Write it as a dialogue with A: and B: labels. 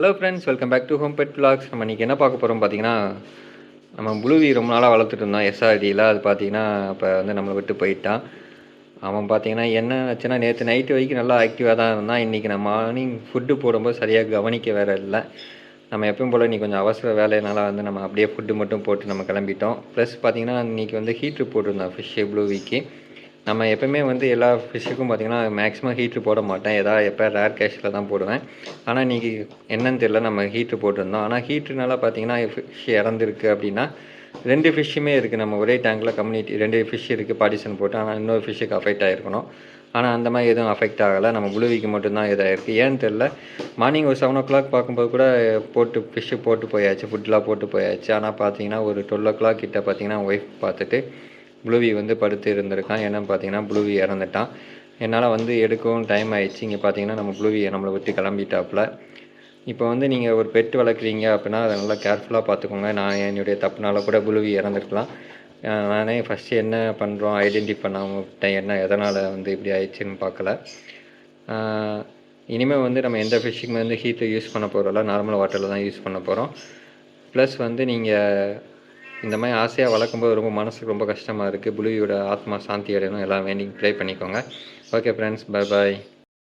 A: Hello friends welcome back to home pet blocks நம்ம இன்றைக்கி என்ன பார்க்க போகிறோம் பார்த்தீங்கன்னா நம்ம புளுவி ரொம்ப நாளாக வளர்த்துட்டு இருந்தோம். எஸ்ஆர்டியில் அது பார்த்தீங்கன்னா இப்போ வந்து நம்மளை விட்டு போயிட்டான். அவன் பார்த்தீங்கன்னா என்ன ஆச்சுன்னா நேற்று நைட்டு வரைக்கும் நல்லா ஆக்டிவாக தான் இருந்தான். இன்றைக்கி நான் மார்னிங் ஃபுட்டு போடும்போது சரியாக கவனிக்க வேற இல்லை. நம்ம எப்பவும் போல் இன்றைக்கி கொஞ்சம் அவசர வேலையினால வந்து நம்ம அப்படியே ஃபுட்டு மட்டும் போட்டு நம்ம கிளம்பிட்டோம். ப்ளஸ் பார்த்தீங்கன்னா இன்றைக்கி வந்து ஹீட்ரு போட்டிருந்தோம் ஃபிஷ்ஷு ப்ளூவிக்கு நம்ம எப்போயுமே வந்து எல்லா ஃபிஷ்ஷுக்கும் பார்த்தீங்கன்னா மேக்ஸிமம் ஹீட்ரு போட மாட்டேன். ஏதாவது எப்போ ரேர் கேஷில் தான் போடுவேன். ஆனால் இன்றைக்கி என்னன்னு தெரியல நம்ம ஹீட்ரு போட்டிருந்தோம். ஆனால் ஹீட்ருனால பார்த்தீங்கன்னா ஃபிஷ் இறந்துருக்கு அப்படின்னா ரெண்டு ஃபிஷ்ஷுமே இருக்குது நம்ம ஒரே டேங்கில் கம்யூனிட்டி ரெண்டு ஃபிஷ் இருக்குது பார்ட்டிஷன் போட்டு. ஆனால் இன்னொரு ஃபிஷ்ஷுக்கு அஃபெக்ட் ஆகிருக்கணும் ஆனால் அந்த மாதிரி எதுவும் அஃபெக்ட் ஆகலை. நம்ம புளுவிக்கு மட்டும்தான் இதாகிருக்கு ஏன்னு தெரில மார்னிங் ஒரு செவன் ஓ கிளாக் பார்க்கும்போது கூட போட்டு ஃபிஷ்ஷு போட்டு போயாச்சு. ஃபுட்லாம் போட்டு போயாச்சு. ஆனால் பார்த்தீங்கன்னா ஒரு டுவெல் ஓ கிளாக் கிட்ட பார்த்தீங்கன்னா ஒய்ஃப் பார்த்துட்டு ப்ளூவி வந்து படுத்து இருந்திருக்கான். ஏன்னா பார்த்தீங்கன்னா ப்ளூவி இறந்துட்டான். என்னால் வந்து எடுக்கவும் டைம் ஆயிடுச்சு. இங்கே பார்த்தீங்கன்னா நம்ம ப்ளூவியை நம்மளை விட்டு கிளம்பிட்டாப்புல. இப்போ வந்து நீங்கள் ஒரு பெட் வளர்க்குறீங்க அப்படின்னா அதை நல்லா கேர்ஃபுல்லாக பார்த்துக்கோங்க நான் என்னுடைய தப்புனால கூட புழுவி இறந்துருக்கலாம். நானே ஃபஸ்ட்டு என்ன பண்ணுறோம் ஐடென்டி பண்ணாமல் விட்டேன் என்ன எதனால் வந்து இப்படி ஆயிடுச்சுன்னு பார்க்கல இனிமேல் வந்து நம்ம எந்த ஃபிஷ்ஷுக்குமே வந்து ஹீட்டை யூஸ் பண்ண போகிறோம்ல நார்மல் வாட்டரில் தான் யூஸ் பண்ண போகிறோம் ப்ளஸ் வந்து நீங்கள் இந்த மாதிரி ஆசையாக வளர்க்கும்போது ரொம்ப மனசுக்கு ரொம்ப கஷ்டமாக இருக்குது புலியோட ஆத்மா சாந்தி அடையணும். எல்லாம் வேண்டி ப்ரே பண்ணிக்கோங்க. Okay friends bye bye